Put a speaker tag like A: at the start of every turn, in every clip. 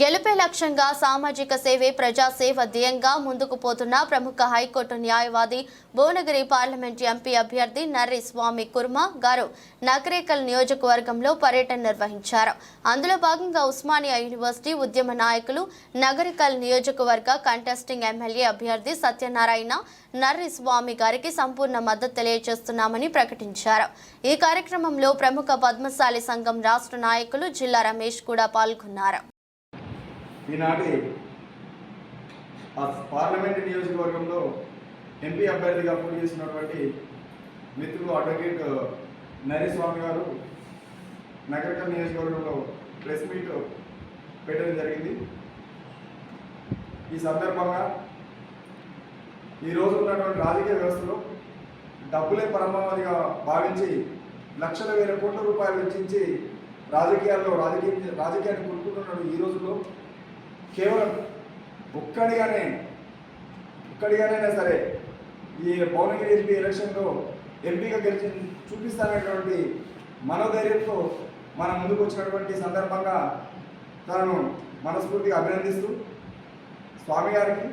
A: గెలుపే లక్ష్యంగా సామాజిక సేవే ప్రజాసేవ ధ్యేయంగా ముందుకు పోతున్న ప్రముఖ హైకోర్టు న్యాయవాది భువనగిరి పార్లమెంట్ ఎంపీ అభ్యర్థి నర్రి స్వామి కుర్మ గారు నకరేకల్ నియోజకవర్గంలో పర్యటన నిర్వహించారు. అందులో భాగంగా ఉస్మానియా యూనివర్సిటీ ఉద్యమ నాయకులు నగరికల్ నియోజకవర్గ కంటెస్టింగ్ ఎమ్మెల్యే అభ్యర్థి సత్యనారాయణ నర్రి స్వామి గారికి సంపూర్ణ మద్దతు తెలియజేస్తున్నామని ప్రకటించారు. ఈ కార్యక్రమంలో ప్రముఖ పద్మశాలి సంఘం రాష్ట్ర నాయకులు జిల్లా రమేష్ కూడా పాల్గొన్నారు.
B: ఈనాటి ఆ పార్లమెంట్ నియోజకవర్గంలో ఎంపీ అభ్యర్థిగా పోటీ చేసినటువంటి మిత్రులు అడ్వకేట్ నరేస్వామి గారు నగరకల్ నియోజకవర్గంలో ప్రెస్ మీట్ పెట్టడం జరిగింది. ఈ సందర్భంగా ఈరోజు ఉన్నటువంటి రాజకీయ వ్యవస్థలో డబ్బులే పరమావధిగా భావించి లక్షల వేల కోట్ల రూపాయలు వెచ్చించి రాజకీయాల్లో రాజకీయ రాజకీయాన్ని కొనుక్కుంటున్నాడు ఈ రోజుల్లో కేవలం ఒక్కడిగానే ఒక్కడిగానైనా సరే ఈ భువనగిరి ఎంపీ ఎలక్షన్లో ఎంపీగా గెలిచి చూపిస్తానటువంటి మనోధైర్యంతో మన ముందుకు వచ్చినటువంటి సందర్భంగా తనను మనస్ఫూర్తిగా అభినందిస్తూ స్వామి గారికి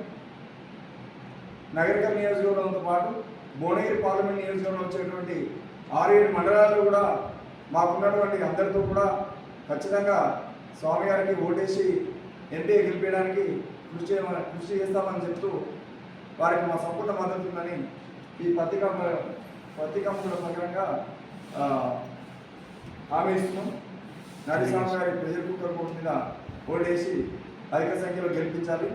B: నగరిక నియోజకవర్గంతో పాటు భువనగిరి పార్లమెంట్ నియోజకవర్గంలో వచ్చేటువంటి ఆరు ఏడు మండలాల్లో కూడా మాకున్నటువంటి అందరితో కూడా ఖచ్చితంగా స్వామి గారికి ఓటేసి ఎంపీ గెలిపించడానికి కృషి చేయమని కృషి చేస్తామని చెప్తూ వారికి మా సంపూర్ణ మద్దతు ఉందని ఈ పత్రికా పత్రికా ప్రకారంగా హామీ ఇస్తున్నాం. నరసింహ గారి ప్రెజర్ కుక్కర్ బోర్డు మీద ఓటేసి అధిక సంఖ్యలో గెలిపించాలి.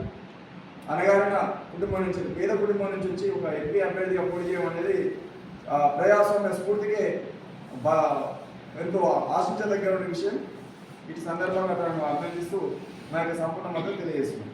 B: అనగారిన కుటుంబం నుంచి పేద కుటుంబం నుంచి వచ్చి ఒక ఎంపీ అభ్యర్థిగా పోటీ చేయడం అనేది ఆ, ప్రజాస్వామ్య స్ఫూర్తికే బా ఎంతో ఆశించదగ్గ విషయం. ఇటు సందర్భంగా తనను అభ్యర్థిస్తూ నాకు సంపూర్ణ మద్దతు తెలియజేస్తుంది